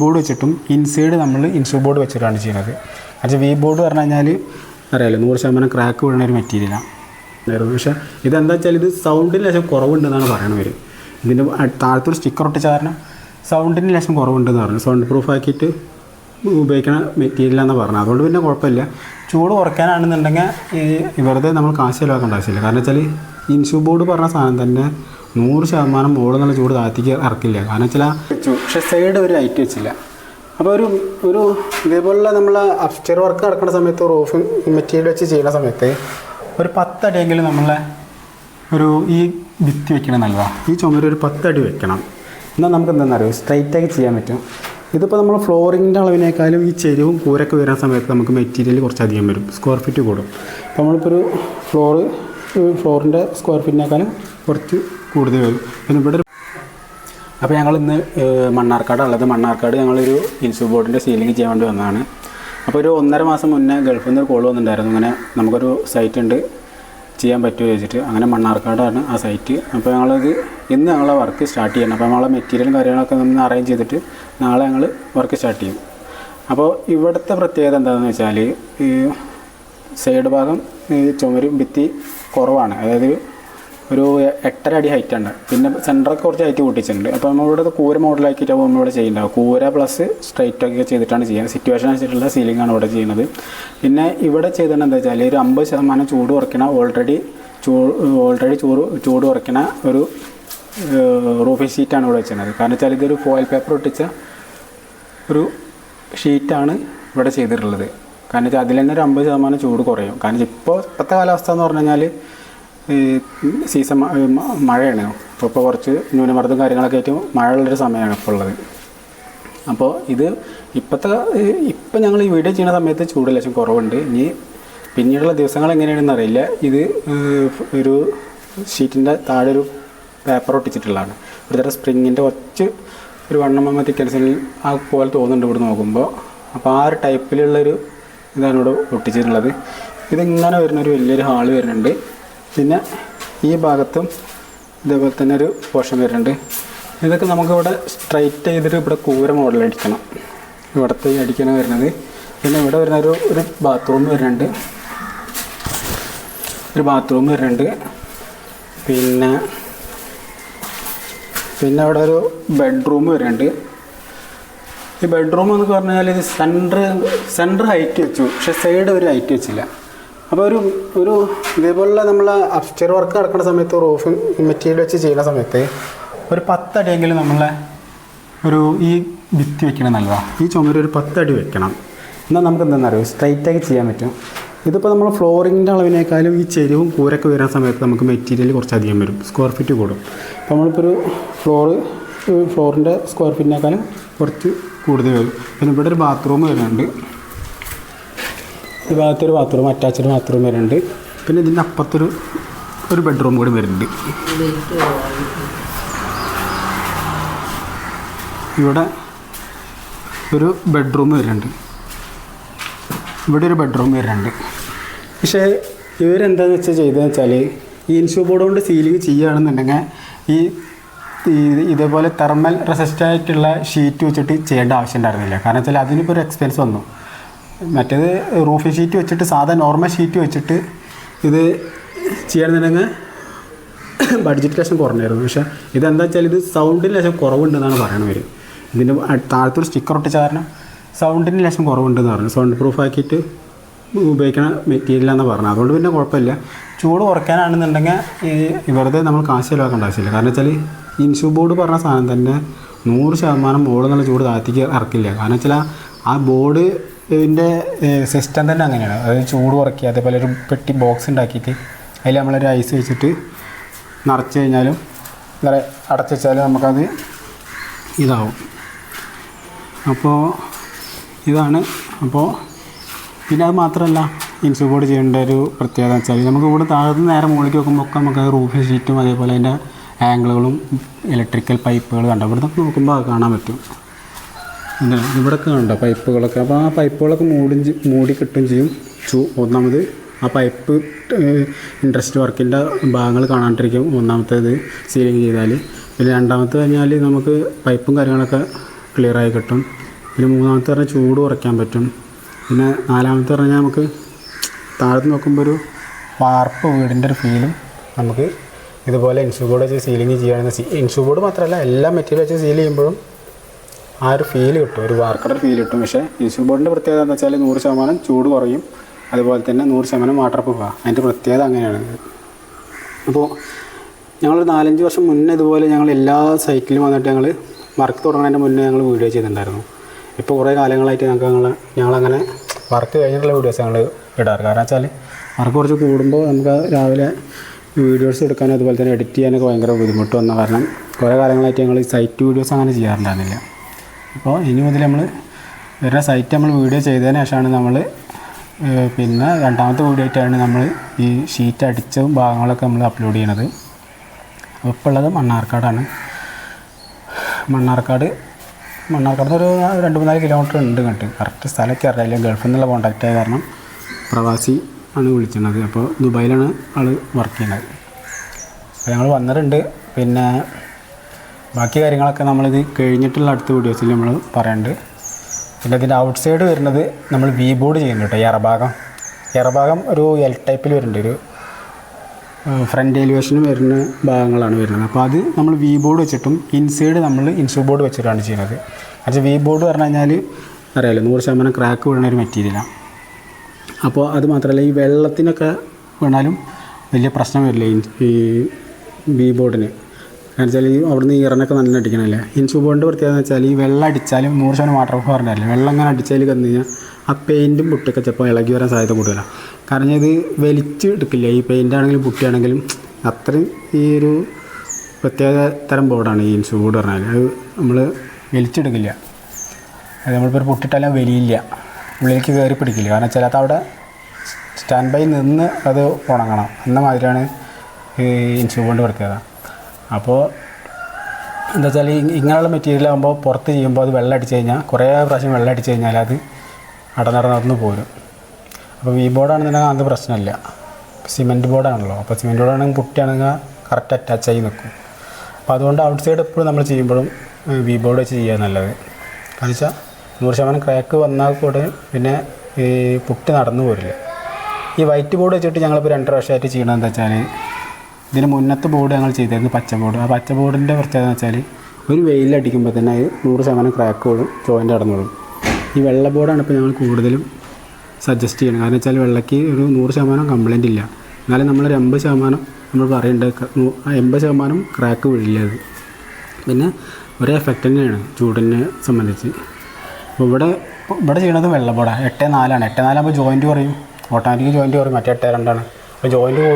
Board വെച്ചിട്ടും inside നമ്മൾ inside board വെച്ചിട്ടാണ് ചെയ്യുന്നത്. പക്ഷേ വി ബോർഡ് പറഞ്ഞു കഴിഞ്ഞാൽ അറിയാലോ നൂറ് ശതമാനം ക്രാക്ക് വീഴുന്ന ഒരു മെറ്റീരിയലാണ് പക്ഷേ ഇതെന്താ വെച്ചാൽ ഇത് സൗണ്ടിന് ലക്ഷം കുറവുണ്ടെന്നാണ് പറയണത് ഇവർ ഇതിന്റെ താഴത്തൊരു സ്റ്റിക്കർ ഒട്ടിച്ച കാരണം സൗണ്ടിന് ലക്ഷം കുറവുണ്ടെന്ന് പറഞ്ഞു. സൗണ്ട് പ്രൂഫ് ആക്കിയിട്ട് ഉപയോഗിക്കണ മെറ്റീരിയലാണെന്ന് പറഞ്ഞത്. അതുകൊണ്ട് പിന്നെ കുഴപ്പമില്ല. ചൂട് കുറയ്ക്കാനാണെന്നുണ്ടെങ്കിൽ ഈ വെറുതെ നമ്മൾ കാശ് ചിലവാക്കേണ്ട ആവശ്യമില്ല. കാരണം വെച്ചാൽ ഇൻഷു ബോർഡ് പറഞ്ഞ സാധനം തന്നെ നൂറ് ശതമാനം മുകളിൽ നിന്നുള്ള ചൂട് താഴ്ത്തിക്ക് ഇറക്കില്ല. കാരണം വെച്ചാൽ പക്ഷേ സൈഡ് ഒരു ലൈറ്റ് വെച്ചില്ല. അപ്പോൾ ഒരു ഒരു ഇതേപോലുള്ള നമ്മൾ അപ്സ്റ്റർ വർക്ക് നടക്കുന്ന സമയത്ത് റൂഫ് മെറ്റീരിയൽ വെച്ച് ചെയ്യുന്ന സമയത്ത് ഒരു പത്തടിയെങ്കിലും നമ്മളെ ഒരു ഈ ഭിത്തി വെക്കണം നല്ലതാണ് ഈ ചുമര ഒരു പത്തടി വെക്കണം. എന്നാൽ നമുക്ക് എന്താണെന്നറിയോ സ്ട്രൈറ്റാക്കി ചെയ്യാൻ പറ്റും. ഇതിപ്പോൾ നമ്മൾ ഫ്ലോറിങ്ങിന്റെ അളവിനേക്കാളും ഈ ചെരുവും കൂരൊക്കെ വരുന്ന സമയത്ത് നമുക്ക് മെറ്റീരിയൽ കുറച്ചധികം വരും. സ്ക്വയർ ഫീറ്റ് കൂടും. അപ്പോൾ നമ്മളിപ്പോൾ ഒരു ഫ്ലോറ് ഫ്ലോറിന്റെ സ്ക്വയർ ഫീറ്റിനേക്കാളും കുറച്ച് കൂടുതൽ വരും. പിന്നെ ഇവിടെ അപ്പോൾ ഞങ്ങൾ ഇന്ന് മണ്ണാർക്കാട് ഉള്ളത്. മണ്ണാർക്കാട് ഞങ്ങളൊരു ഇൻസു ബോർഡിന്റെ സീലിംഗ് ചെയ്യാൻ വേണ്ടി വന്നതാണ്. അപ്പോൾ ഒരു ഒന്നര മാസം മുന്നേ ഗൾഫിൽ നിന്ന് ഒരു കോൾ വന്നിട്ടുണ്ടായിരുന്നു. ഇങ്ങനെ നമുക്കൊരു സൈറ്റ് ഉണ്ട് ചെയ്യാൻ പറ്റുമോ ചോദിച്ചിട്ട്. അങ്ങനെ മണ്ണാർക്കാടാണ് ആ സൈറ്റ് അപ്പോൾ ഞങ്ങളത് ഇന്ന് ഞങ്ങളെ വർക്ക് സ്റ്റാർട്ട് ചെയ്യണം. അപ്പോൾ നമ്മളെ മെറ്റീരിയലും കാര്യങ്ങളൊക്കെ നമ്മൾ അറേഞ്ച് ചെയ്തിട്ട് നാളെ ഞങ്ങൾ വർക്ക് സ്റ്റാർട്ട് ചെയ്യും. അപ്പോൾ ഇവിടുത്തെ പ്രത്യേകത എന്താണെന്ന് വെച്ചാൽ ഈ സൈഡ് ഭാഗം ഈ ചുമരും ഭിത്തി കുറവാണ്. അതായത് ഒരു എട്ടര അടി ഹൈറ്റ് ഉണ്ട് പിന്നെ സെന്ററൊക്കെ കുറച്ച് ഹൈറ്റ് കൂട്ടിച്ചിട്ടുണ്ട് അപ്പോൾ നമ്മളിവിടെ കൂര മോഡലാക്കിയിട്ടാണ് നമ്മളിവിടെ ചെയ്യുന്നുണ്ടാവും കൂര പ്ലസ് സ്ട്രൈറ്റ് ഒക്കെ ചെയ്തിട്ടാണ് ചെയ്യുന്നത്. സിറ്റുവേഷൻ അനുസരിച്ചുള്ള സീലിംഗ് ആണ് ഇവിടെ ചെയ്യുന്നത്. പിന്നെ ഇവിടെ ചെയ്തിട്ടുണ്ട് എന്താ വെച്ചാൽ ഒരു അമ്പത് ശതമാനം ചൂട് കുറയ്ക്കണ ഓൾറെഡി ചൂ ഓൾറെഡി ചൂട് ചൂട് കുറയ്ക്കണ ഒരു റൂഫിംഗ് ഷീറ്റാണ് ഇവിടെ വെച്ചിരുന്നത്. കാരണം വെച്ചാൽ ഇതൊരു ഫോയിൽ പേപ്പർ ഒട്ടിച്ച ഒരു ഷീറ്റാണ് ഇവിടെ ചെയ്തിട്ടുള്ളത്. കാരണം വെച്ചാൽ അതിൽ തന്നെ ഒരു അമ്പത് ശതമാനം ചൂട് കുറയും. കാരണം ഇപ്പോൾ ഇപ്പോഴത്തെ കാലാവസ്ഥ എന്ന് പറഞ്ഞു കഴിഞ്ഞാൽ സീസൺ മഴയാണ്. അപ്പോൾ ഇപ്പോൾ കുറച്ച് ന്യൂനമർദ്ദം കാര്യങ്ങളൊക്കെ ആയിട്ട് മഴയുള്ളൊരു സമയമാണ് ഇപ്പോൾ ഉള്ളത്. അപ്പോൾ ഇത് ഇപ്പോഴത്തെ ഇപ്പം ഞങ്ങൾ ഈ വീഡിയോ ചെയ്യുന്ന സമയത്ത് ചൂട് ലക്ഷം കുറവുണ്ട്. ഇനി പിന്നീടുള്ള ദിവസങ്ങൾ എങ്ങനെയാണെന്ന് അറിയില്ല. ഇത് ഒരു ഷീറ്റിന്റെ താഴെ ഒരു പേപ്പർ ഒട്ടിച്ചിട്ടുള്ളതാണ്. ഒരു തരം സ്പ്രിങ്ങിന്റെ കുറച്ച് ഒരു വണ്ണം തിക്കൻസിൽ ആ പോലെ തോന്നുന്നുണ്ട് ഇവിടെ നോക്കുമ്പോൾ അപ്പോൾ ആ ഒരു ടൈപ്പിലുള്ളൊരു ഇതാണ് ഇവിടെ ഒട്ടിച്ചിട്ടുള്ളത്. ഇതിങ്ങനെ വരുന്നൊരു വലിയൊരു ഹാൾ വരുന്നുണ്ട്. പിന്നെ ഈ ഭാഗത്തും ഇതേപോലെ തന്നെ ഒരു പോഷൻ വരുന്നുണ്ട്. ഇതൊക്കെ നമുക്കിവിടെ സ്ട്രൈറ്റ് ചെയ്തിട്ട് ഇവിടെ കൂര മോഡൽ അടിക്കണം. ഇവിടുത്തെ അടിക്കണ വരുന്നത്. പിന്നെ ഇവിടെ വരുന്ന ഒരു ഒരു ബാത്റൂം വരുന്നുണ്ട്. ഒരു ബാത്റൂം വരുന്നുണ്ട്. പിന്നെ പിന്നെ അവിടെ ഒരു ബെഡ്റൂം വരുന്നുണ്ട്. ഈ ബെഡ്റൂം എന്ന് പറഞ്ഞാൽ ഇത് സെന്റർ സെന്റർ ഹൈറ്റ് വെച്ചു. പക്ഷെ സൈഡ് ഒരു ഹൈറ്റ് വെച്ചില്ല. അപ്പോൾ ഒരു ഒരു ഇതേപോലുള്ള നമ്മൾ അപ്സ്റ്റർ വർക്ക് നടക്കുന്ന സമയത്ത് റൂഫ് മെറ്റീരിയൽ വെച്ച് ചെയ്യുന്ന സമയത്ത് ഒരു പത്തടിയെങ്കിലും നമ്മളെ ഒരു ഈ ഭിത്തി വെക്കണം നല്ലതാണ് ഈ ചുമര് ഒരു പത്തടി വെക്കണം. എന്നാൽ നമുക്ക് എന്താണെന്നറിയോ സ്ട്രൈറ്റാക്കി ചെയ്യാൻ പറ്റും. ഇതിപ്പോൾ നമ്മൾ ഫ്ലോറിങ്ങിന്റെ അളവിനേക്കാളും ഈ ചെരുവും കൂരൊക്കെ വരുന്ന സമയത്ത് നമുക്ക് മെറ്റീരിയൽ കുറച്ചധികം വരും. സ്ക്വയർ ഫീറ്റ് കൂടും. അപ്പോൾ നമ്മളിപ്പോൾ ഒരു ഫ്ലോറ് ഫ്ലോറിന്റെ സ്ക്വയർ ഫീറ്റിനേക്കാളും കുറച്ച് കൂടുതൽ വരും. പിന്നെ ഇവിടെ ഒരു ബാത്റൂം വരുന്നുണ്ട്. ഈ ഭാഗത്തൊരു ബാത്റൂം അറ്റാച്ച്ഡ് ബാത്റൂം വരുന്നുണ്ട്. പിന്നെ ഇതിന്റെ അപ്പുറത്തൊരു ഒരു ബെഡ്റൂം കൂടി വരുന്നുണ്ട്. ഇവിടെ ഒരു ബെഡ്റൂം വരുന്നുണ്ട്. ഇവിടെ ഒരു ബെഡ്റൂം വരുന്നുണ്ട്. പക്ഷേ ഇവരെന്താണെന്ന് വെച്ചാൽ ചെയ്തതെന്ന് വെച്ചാൽ ഈ ഇൻഷു ബോർഡ് കൊണ്ട് സീലിംഗ് ചെയ്യുകയാണെന്നുണ്ടെങ്കിൽ ഈ ഇതേപോലെ തെർമൽ റെസിസ്റ്റ് ആയിട്ടുള്ള ഷീറ്റ് വെച്ചിട്ട് ചെയ്യേണ്ട ആവശ്യം ഉണ്ടായിരുന്നില്ല. കാരണം വെച്ചാൽ അതിനിപ്പോൾ ഒരു എക്സ്പെൻസ് വന്നു. മറ്റേത് റൂഫ് ഷീറ്റ് വെച്ചിട്ട് സാധാ നോർമൽ ഷീറ്റ് വെച്ചിട്ട് ഇത് ചെയ്യണമെന്നുണ്ടെങ്കിൽ ബഡ്ജറ്റ് ലക്ഷം കുറഞ്ഞായിരുന്നു. പക്ഷേ ഇതെന്താ വെച്ചാൽ ഇത് സൗണ്ടിന് ലക്ഷം കുറവുണ്ടെന്നാണ് പറയണത് വരും ഇതിന്റെ താഴത്തൊരു സ്റ്റിക്കർ ഒട്ടിച്ച കാരണം സൗണ്ടിന് ലക്ഷം കുറവുണ്ടെന്ന് പറഞ്ഞു. സൗണ്ട് പ്രൂഫ് ആക്കിയിട്ട് ഉപയോഗിക്കണ മെറ്റീരിയലാണെന്ന് പറഞ്ഞത്. അതുകൊണ്ട് പിന്നെ കുഴപ്പമില്ല. ചൂട് കുറയ്ക്കാനാണെന്നുണ്ടെങ്കിൽ ഈ വെറുതെ നമ്മൾ കാശ് ചിലവാക്കേണ്ട ആവശ്യമില്ല. കാരണം വെച്ചാൽ ഇൻഷു ബോർഡ് പറഞ്ഞ സാധനം തന്നെ നൂറ് ശതമാനം നല്ല ചൂട് താഴ്ത്തിക്ക് ഇറക്കില്ല. കാരണം വെച്ചാൽ ആ ബോർഡ് ഇതിന്റെ സിസ്റ്റം തന്നെ അങ്ങനെയാണ്. അതായത് ചൂട് കുറയ്ക്കുക അതേപോലെ ഒരു പെട്ടി ബോക്സ് ഉണ്ടാക്കിയിട്ട് അതിൽ നമ്മളൊരു ഐസ് വെച്ചിട്ട് നിറച്ച് കഴിഞ്ഞാലും വേറെ അടച്ചു വെച്ചാലും നമുക്കത് ഇതാവും. അപ്പോൾ ഇതാണ്. അപ്പോൾ പിന്നെ അത് മാത്രമല്ല ഇൻസു ബോർഡ് ചെയ്യേണ്ട ഒരു പ്രത്യേകത വെച്ചാൽ നമുക്ക് ഇവിടെ താഴത്ത് നേരെ മുകളിലേക്ക് നോക്കുമ്പോൾ ഒക്കെ നമുക്ക് റൂഫ് ഷീറ്റും അതേപോലെ അതിന്റെ ആംഗിളുകളും ഇലക്ട്രിക്കൽ പൈപ്പുകൾ കണ്ട? ഇവിടുന്ന് നോക്കുമ്പോൾ കാണാൻ പറ്റും. ഇവിടെ ഇവിടെയൊക്കെ കണ്ടോ പൈപ്പുകളൊക്കെ അപ്പോൾ ആ പൈപ്പുകളൊക്കെ മൂടി മൂടി കിട്ടുകയും ചെയ്യും. ചൂ ഒന്നാമത് ആ പൈപ്പ് ഇൻട്രസ്റ്റ് വർക്കിന്റെ ഭാഗങ്ങൾ കാണാണ്ടിരിക്കും. ഒന്നാമത്തേത് സീലിംഗ് ചെയ്താൽ പിന്നെ രണ്ടാമത്തെ കഴിഞ്ഞാൽ നമുക്ക് പൈപ്പും കാര്യങ്ങളൊക്കെ ക്ലിയറായി കിട്ടും. പിന്നെ മൂന്നാമത്തെ പറഞ്ഞാൽ ചൂട് കുറയ്ക്കാൻ പറ്റും. പിന്നെ നാലാമത്തെ പറഞ്ഞാൽ നമുക്ക് താഴത്ത് നോക്കുമ്പോൾ ഒരു വാർപ്പ് വീടിന്റെ ഒരു ഫീലും നമുക്ക് ഇതുപോലെ ഇൻഷു ബോർഡ് വെച്ച് സീലിംഗ് ചെയ്യുകയാണെങ്കിൽ ഇൻഷു ബോർഡ് മാത്രമല്ല എല്ലാ മെറ്റീരിയൽ വെച്ച് സീൽ ചെയ്യുമ്പോഴും ആ ഒരു ഫീൽ കിട്ടും ഒരു വാർക്കയുടെ ഫീൽ കിട്ടും. പക്ഷേ ഇൻഷു ബോർഡിന്റെ പ്രത്യേകത എന്ന് വെച്ചാൽ നൂറ് ശതമാനം ചൂട് കുറയും. അതുപോലെ തന്നെ നൂറ് ശതമാനം വാട്ടർ ആണ് അതിന്റെ പ്രത്യേകത അങ്ങനെയാണ്. അപ്പോൾ ഞങ്ങളൊരു നാലഞ്ച് വർഷം മുന്നേ ഇതുപോലെ ഞങ്ങൾ എല്ലാ സൈറ്റിലും വന്നിട്ട് ഞങ്ങൾ വർക്ക് തുടങ്ങുന്നതിന്റെ മുന്നേ ഞങ്ങൾ വീഡിയോ ചെയ്തിട്ടുണ്ടായിരുന്നു. ഇപ്പോൾ കുറേ കാലങ്ങളായിട്ട് ഞങ്ങൾക്ക് ഞങ്ങൾ ഞങ്ങളങ്ങനെ വർക്ക് കഴിഞ്ഞിട്ടുള്ള വീഡിയോസ് ഞങ്ങൾ ഇടാറ്. കാരണം വെച്ചാൽ വർക്ക് കുറച്ച് കൂടുമ്പോൾ നമുക്ക് രാവിലെ വീഡിയോസ് എടുക്കാനും അതുപോലെ തന്നെ എഡിറ്റ് ചെയ്യാനൊക്കെ ഭയങ്കര ബുദ്ധിമുട്ട് വന്ന കാരണം കുറേ കാലങ്ങളായിട്ട് ഞങ്ങൾ ഈ സൈറ്റ് വീഡിയോസ് അങ്ങനെ ചെയ്യാറുണ്ടായിരുന്നില്ല അപ്പോൾ ഇനി മുതൽ നമ്മൾ വരുന്ന സൈറ്റ് നമ്മൾ വീഡിയോ ചെയ്തതിന് ശേഷമാണ് നമ്മൾ പിന്നെ രണ്ടാമത്തെ വീഡിയോ ആയിട്ടാണ് നമ്മൾ ഈ ഷീറ്റ് അടിച്ച ഭാഗങ്ങളൊക്കെ നമ്മൾ അപ്ലോഡ് ചെയ്യണത്. അപ്പോൾ ഇപ്പോൾ ഉള്ളത് മണ്ണാർക്കാടാണ്. മണ്ണാർക്കാട് മണ്ണാർക്കാട് ഒരു രണ്ട് മൂന്നാൽ കിലോമീറ്റർ ഉണ്ട് കണ്ടിട്ട് കറക്റ്റ് സ്ഥലമൊക്കെ അറിയില്ല ഗൾഫിൽ നിന്നുള്ള കോൺടാക്റ്റ് ആയ കാരണം പ്രവാസി ആണ് വിളിച്ചിരുന്നത് അപ്പോൾ ദുബായിലാണ് ആൾ വർക്ക് ചെയ്യുന്നത്. അപ്പോൾ ഞങ്ങൾ വന്നിട്ടുണ്ട്. പിന്നെ ബാക്കി കാര്യങ്ങളൊക്കെ നമ്മളിത് കഴിഞ്ഞിട്ടുള്ള അടുത്ത വീഡിയോസിൽ നമ്മൾ പറയുന്നുണ്ട് പിന്നെ ഇതിന്റെ ഔട്ട് സൈഡ് വരുന്നത് നമ്മൾ വി ബോർഡ് ചെയ്യുന്നുണ്ട് കേട്ടോ. എറഭാഗം എറഭാഗം ഒരു എൽ ടൈപ്പിൽ വരുന്നുണ്ട്. ഒരു ഫ്രണ്ട് എലിവേഷനും വരുന്ന ഭാഗങ്ങളാണ് വരുന്നത്. അപ്പോൾ അത് നമ്മൾ വി ബോർഡ് വെച്ചിട്ടും ഇൻസൈഡ് നമ്മൾ ഇൻസു ബോർഡ് വെച്ചിട്ടാണ് ചെയ്യുന്നത്. പക്ഷേ വി ബോർഡ് പറഞ്ഞു കഴിഞ്ഞാൽ അറിയാലോ നൂറ് ശതമാനം ക്രാക്ക് വീഴുന്ന ഒരു മെറ്റീരിയലാണ് അപ്പോൾ അത് മാത്രമല്ല ഈ വെള്ളത്തിനൊക്കെ വീണാലും വലിയ പ്രശ്നം വരില്ല ഈ- വി ബോർഡിന് കാരണം വെച്ചാൽ ഈ അവിടുന്ന് ഈറനൊക്കെ നല്ല അടിക്കണമല്ലേ ഇൻസു ബോർഡിന്റെ പ്രത്യേകത എന്ന് വെച്ചാൽ ഈ വെള്ളം അടിച്ചാലും നൂറ് ശതമാനം വാട്ടർ പ്രൂഫ് പറഞ്ഞല്ലേ വെള്ളം അങ്ങനെ അടിച്ചാൽ കന്നു കഴിഞ്ഞാൽ ആ പെയിന്റും പൊട്ടൊക്കെ ചിലപ്പോൾ ഇളകി വരാൻ സാധ്യത കൂടുതലാണ് കാരണം ഇത് വലിച്ച് എടുക്കില്ല? ഈ പെയിന്റ് ആണെങ്കിലും പുട്ടിയാണെങ്കിലും അത്രയും ഈ ഒരു പ്രത്യേക തരം ബോർഡാണ് ഈ ഇൻഷു ബോർഡ് പറഞ്ഞാൽ അത് നമ്മൾ വലിച്ചെടുക്കില്ല. അത് നമ്മളിപ്പോൾ ഒരു പൊട്ടിട്ടാലും വലിയില്ല. ഉള്ളിലേക്ക് കയറി പിടിക്കില്ല. കാരണം അത് അവിടെ സ്റ്റാൻഡ് ബൈ നിന്ന് അത് ഉണങ്ങണം. എന്ന മാതിരിയാണ് ഈ ഇൻഷു ബോർഡ് പ്രത്യേകത അപ്പോൾ എന്താ വെച്ചാൽ ഇങ്ങനെയുള്ള മെറ്റീരിയൽ ആകുമ്പോൾ പുറത്ത് ചെയ്യുമ്പോൾ അത് വെള്ളം അടിച്ച് കഴിഞ്ഞാൽ കുറേ പ്രാവശ്യം വെള്ളം അടിച്ച് കഴിഞ്ഞാൽ അത് അടനടന്ന് പോരും. അപ്പോൾ വി ബോർഡാണെന്നുണ്ടെങ്കിൽ അത് പ്രശ്നമില്ല. സിമെന്റ് ബോർഡാണല്ലോ. അപ്പോൾ സിമെന്റ് ബോർഡാണെങ്കിൽ പുട്ടിയാണെങ്കിൽ കറക്റ്റ് അറ്റാച്ച് ആയി നിൽക്കും. അപ്പോൾ അതുകൊണ്ട് ഔട്ട് സൈഡ് എപ്പോഴും നമ്മൾ ചെയ്യുമ്പോഴും വി ബോർഡ് വെച്ച് ചെയ്യുക നല്ലത്. കാരണം വെച്ചാൽ നൂറ് ശതമാനം ക്രാക്ക് വന്നാൽ കൂടെ പിന്നെ ഈ പുട്ടി നടന്നു പോരില്ല. ഈ വൈറ്റ് ബോർഡ് വെച്ചിട്ട് ഞങ്ങളിപ്പോൾ രണ്ടര വർഷമായിട്ട് ചെയ്യണത് എന്താ വെച്ചാൽ ഇതിന് മുന്നത്തെ ബോർഡ് ഞങ്ങൾ ചെയ്തിരുന്നു പച്ച ബോർഡ് ആ പച്ച ബോർഡിന്റെ പ്രത്യേകത എന്ന് വെച്ചാൽ ഒരു വെയിലടിക്കുമ്പോൾ തന്നെ അത് നൂറ് ശതമാനം ക്രാക്ക് വീഴും ജോയിന്റ് അടന്നോളും. ഈ വെള്ള ബോർഡാണ് ഇപ്പോൾ ഞങ്ങൾ കൂടുതലും സജസ്റ്റ് ചെയ്യണം കാരണം വെച്ചാൽ വെള്ളയ്ക്ക് ഒരു നൂറ് ശതമാനം കംപ്ലൈന്റ് ഇല്ല. എന്നാലും നമ്മളൊരു എൺപത് ശതമാനം നമ്മൾ പറയേണ്ടത് എൺപത് ശതമാനം ക്രാക്ക് വീഴില്ല അത്. പിന്നെ ഒരേ എഫക്റ്റ് തന്നെയാണ് ചൂടിനെ സംബന്ധിച്ച്. അപ്പോൾ ഇവിടെ ഇവിടെ ചെയ്യണത് വെള്ള ബോർഡാണ് എട്ട് നാലാണ്. എട്ട് നാലാകുമ്പോൾ ജോയിന്റ് കുറയും. ഓട്ടോമാറ്റിക് ജോയിന്റ് കുറയും. മറ്റേ എട്ട് രണ്ടാണ്. അപ്പോൾ ജോയിന്റ് കൂടും